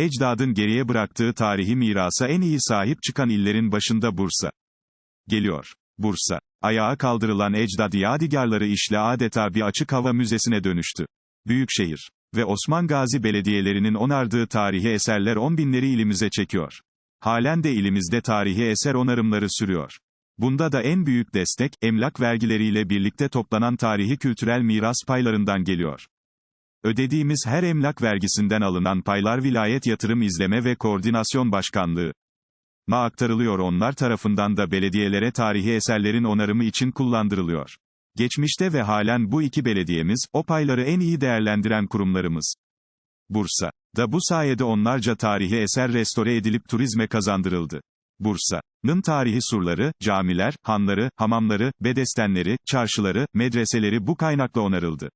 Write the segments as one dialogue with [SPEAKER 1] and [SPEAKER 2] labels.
[SPEAKER 1] Ecdadın geriye bıraktığı tarihi mirasa en iyi sahip çıkan illerin başında Bursa. Geliyor. Bursa. Ayağa kaldırılan ecdad yadigarları işle adeta bir açık hava müzesine dönüştü. Büyükşehir ve Osman Gazi belediyelerinin onardığı tarihi eserler on binleri ilimize çekiyor. Halen de ilimizde tarihi eser onarımları sürüyor. Bunda da en büyük destek, emlak vergileriyle birlikte toplanan tarihi kültürel miras paylarından geliyor. Ödediğimiz her emlak vergisinden alınan paylar Vilayet Yatırım İzleme ve Koordinasyon Başkanlığı na aktarılıyor onlar tarafından da belediyelere tarihi eserlerin onarımı için kullandırılıyor. Geçmişte ve halen bu iki belediyemiz, o payları en iyi değerlendiren kurumlarımız. Bursa da bu sayede onlarca tarihi eser restore edilip turizme kazandırıldı. Bursa'nın tarihi surları, camiler, hanları, hamamları, bedestenleri, çarşıları, medreseleri bu kaynakla onarıldı.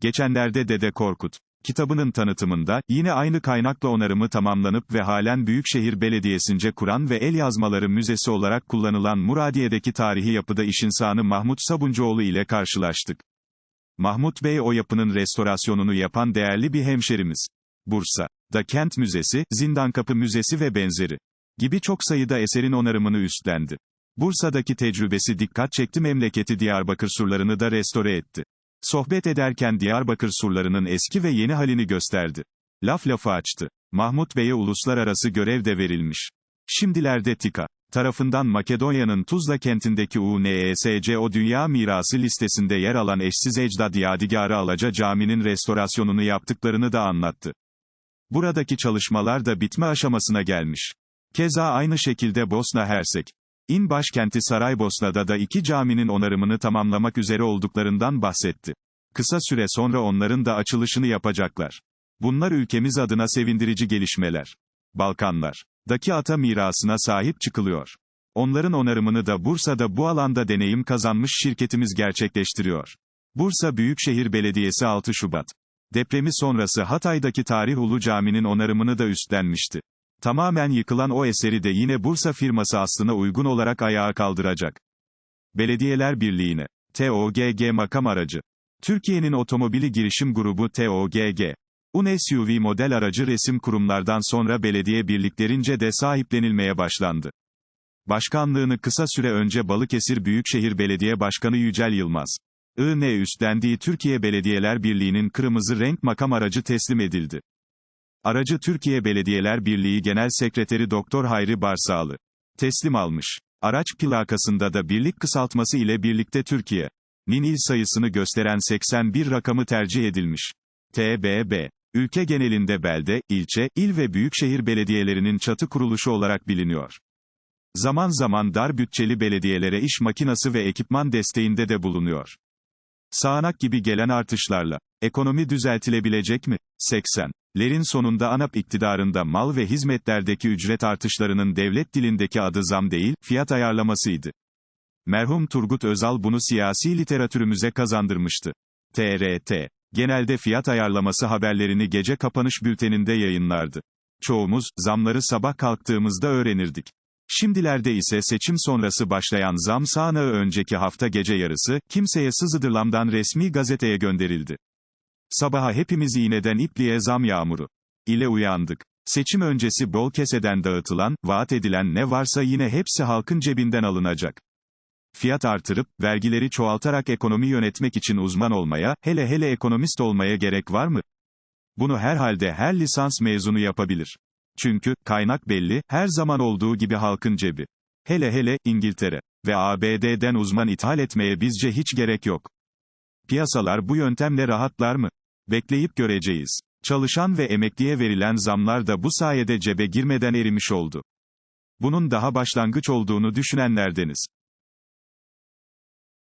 [SPEAKER 1] Geçenlerde Dede Korkut kitabının tanıtımında, yine aynı kaynakla onarımı tamamlanıp ve halen Büyükşehir Belediyesi'nce Kur'an ve El Yazmaları Müzesi olarak kullanılan Muradiye'deki tarihi yapıda iş insanı Mahmut Sabuncuoğlu ile karşılaştık. Mahmut Bey o yapının restorasyonunu yapan değerli bir hemşerimiz. Bursa, da Kent Müzesi, Zindankapı Müzesi ve benzeri gibi çok sayıda eserin onarımını üstlendi. Bursa'daki tecrübesi dikkat çekti memleketi Diyarbakır surlarını da restore etti. Sohbet ederken Diyarbakır surlarının eski ve yeni halini gösterdi. Laf lafı açtı. Mahmut Bey'e uluslararası görev de verilmiş. Şimdilerde TİKA tarafından Makedonya'nın Tuzla kentindeki UNESCO Dünya Mirası listesinde yer alan eşsiz ecdad yadigarı Alaca Cami'nin restorasyonunu yaptıklarını da anlattı. Buradaki çalışmalar da bitme aşamasına gelmiş. Keza aynı şekilde Bosna Hersek, İn başkenti Saraybosna'da da iki caminin onarımını tamamlamak üzere olduklarından bahsetti. Kısa süre sonra onların da açılışını yapacaklar. Bunlar ülkemiz adına sevindirici gelişmeler. Balkanlar. Daki ata mirasına sahip çıkılıyor. Onların onarımını da Bursa'da bu alanda deneyim kazanmış şirketimiz gerçekleştiriyor. Bursa Büyükşehir Belediyesi 6 Şubat. Depremi sonrası Hatay'daki Tarih Ulu Cami'nin onarımını da üstlenmişti. Tamamen yıkılan o eseri de yine Bursa firması aslına uygun olarak ayağa kaldıracak. Belediyeler Birliği'ne. TOGG makam aracı. Türkiye'nin otomobili girişim grubu TOGG. Un SUV model aracı resim kurumlardan sonra belediye birliklerince de sahiplenilmeye başlandı. Başkanlığını kısa süre önce Balıkesir Büyükşehir Belediye Başkanı Yücel Yılmaz. IN üstlendiği Türkiye Belediyeler Birliği'nin kırmızı renk makam aracı teslim edildi. Aracı Türkiye Belediyeler Birliği Genel Sekreteri Doktor Hayri Barsağlı teslim almış. Araç plakasında da birlik kısaltması ile birlikte Türkiye nin il sayısını gösteren 81 rakamı tercih edilmiş. TBB ülke genelinde belde, ilçe, il ve büyükşehir belediyelerinin çatı kuruluşu olarak biliniyor. Zaman zaman dar bütçeli belediyelere iş makinası ve ekipman desteğinde de bulunuyor. Sağanak gibi gelen artışlarla ekonomi düzeltilebilecek mi? 80 Lerin sonunda ANAP iktidarında mal ve hizmetlerdeki ücret artışlarının devlet dilindeki adı zam değil, fiyat ayarlamasıydı. Merhum Turgut Özal bunu siyasi literatürümüze kazandırmıştı. TRT, genelde fiyat ayarlaması haberlerini gece kapanış bülteninde yayınlardı. Çoğumuz, zamları sabah kalktığımızda öğrenirdik. Şimdilerde ise seçim sonrası başlayan zam sağanağı önceki hafta gece yarısı, kimseye sızıdırlamdan resmi gazeteye gönderildi. Sabaha hepimiz iğneden ipliğe zam yağmuru ile uyandık. Seçim öncesi bol keseden dağıtılan, vaat edilen ne varsa yine hepsi halkın cebinden alınacak. Fiyat artırıp, vergileri çoğaltarak ekonomi yönetmek için uzman olmaya, hele hele ekonomist olmaya gerek var mı? Bunu herhalde her lisans mezunu yapabilir. Çünkü, kaynak belli, her zaman olduğu gibi halkın cebi. Hele hele, İngiltere ve ABD'den uzman ithal etmeye bizce hiç gerek yok. Piyasalar bu yöntemle rahatlar mı? Bekleyip göreceğiz. Çalışan ve emekliye verilen zamlar da bu sayede cebe girmeden erimiş oldu. Bunun daha başlangıç olduğunu düşünenlerdeniz.